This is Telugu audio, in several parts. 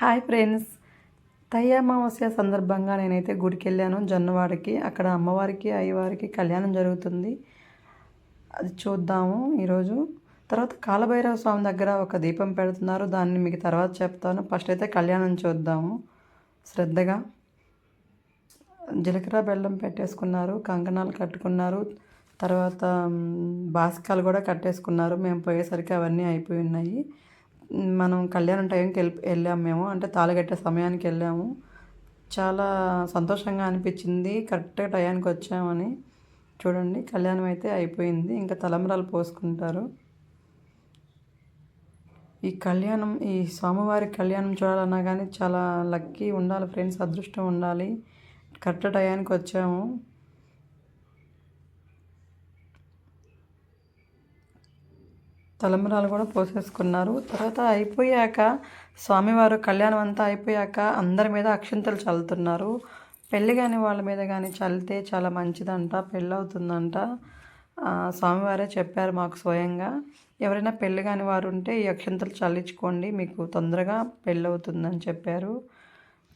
Hi friends. తయ్య అమావాస్య సందర్భంగా నేనైతే గుడికి వెళ్ళాను జొన్నవాడికి అక్కడ అమ్మవారికి అయ్యవారికి కళ్యాణం జరుగుతుంది. అది చూద్దాము ఈరోజు. తర్వాత కాలభైరవ స్వామి దగ్గర ఒక దీపం పెడుతున్నారు. దాన్ని మీకు తర్వాత చెప్తాను. ఫస్ట్ అయితే కళ్యాణం చూద్దాము. శ్రద్ధగా. జీలకర్ర బెల్లం పెట్టేసుకున్నారు. కంకణాలు కట్టుకున్నారు. తర్వాత బాస్కాలు కూడా కట్టేసుకున్నారు. మేము పోయేసరికి అవన్నీ అయిపోయి ఉన్నాయి. మనం కళ్యాణం టైంకి వెళ్ళి వెళ్ళాము మేము. అంటే తాళగట్టే సమయానికి వెళ్ళాము. చాలా సంతోషంగా అనిపించింది. కరెక్ట్గా టయానికి వచ్చామని చూడండి. కళ్యాణం అయితే అయిపోయింది. ఇంకా తలంబరాలు పోసుకుంటారు. ఈ కళ్యాణం ఈ స్వామివారి కళ్యాణం చూడాలన్నా కానీ చాలా లక్కీ ఉండాలి. ఫ్రెండ్స్ అదృష్టం ఉండాలి. కరెక్ట్ టయానికి వచ్చాము. తలంబరాలు కూడా పోసేసుకున్నారు. తర్వాత అయిపోయాక స్వామివారు కళ్యాణం అంతా అయిపోయాక అందరి మీద అక్షింతలు చల్లుతున్నారు. పెళ్ళి కాని వాళ్ళ మీద కానీ చల్లితే చాలా మంచిదంట పెళ్ళి అవుతుందంట స్వామివారే చెప్పారు మాకు స్వయంగా ఎవరైనా పెళ్ళి కాని వారు ఉంటే ఈ అక్షింతలు చల్లించుకోండి మీకు తొందరగా పెళ్ళి అవుతుందని చెప్పారు.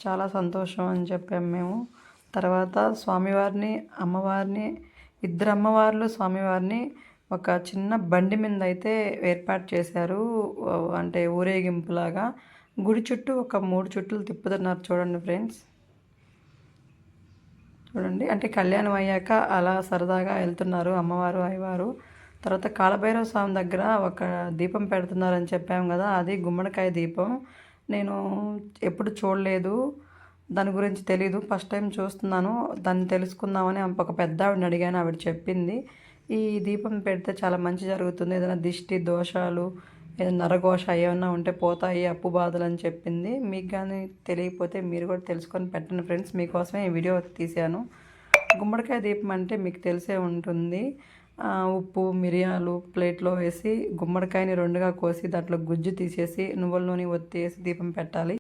చాలా సంతోషం అని చెప్పాము మేము. తర్వాత స్వామివారిని అమ్మవారిని ఇద్దరు అమ్మవార్లు స్వామివారిని ఒక చిన్న బండి మీద అయితే ఏర్పాటు చేశారు. అంటే ఊరేగింపులాగా. గుడి చుట్టూ ఒక మూడు చుట్టూలు తిప్పుతున్నారు చూడండి ఫ్రెండ్స్. చూడండి. అంటే కళ్యాణం అయ్యాక అలా సరదాగా వెళ్తున్నారు అమ్మవారు అయ్యవారు. తర్వాత కాలభైరవ స్వామి దగ్గర ఒక దీపం పెడుతున్నారని చెప్పాము కదా. అది గుమ్మడికాయ దీపం. నేను ఎప్పుడు చూడలేదు. దాని గురించి తెలీదు. ఫస్ట్ టైం చూస్తున్నాను. దాన్ని తెలుసుకుందామని ఒక పెద్ద ఆవిడని అడిగాను. ఆవిడ చెప్పింది. ఈ దీపం పెడితే చాలా మంచి జరుగుతుంది. ఏదైనా దిష్టి దోషాలు ఏదైనా నరఘోష ఏమైనా ఉంటే పోతాయి అప్పు బాధలు అని చెప్పింది. మీకు కానీ తెలియకపోతే మీరు కూడా తెలుసుకొని పెట్టండి ఫ్రెండ్స్. మీకోసమే ఈ వీడియో తీశాను. గుమ్మడికాయ దీపం అంటే మీకు తెలిసే ఉంటుంది. ఉప్పు మిరియాలు ప్లేట్లో వేసి గుమ్మడికాయని రెండుగా కోసి దాంట్లో గుజ్జు తీసేసి నువ్వుల నూనె ఒత్తేసి దీపం పెట్టాలి.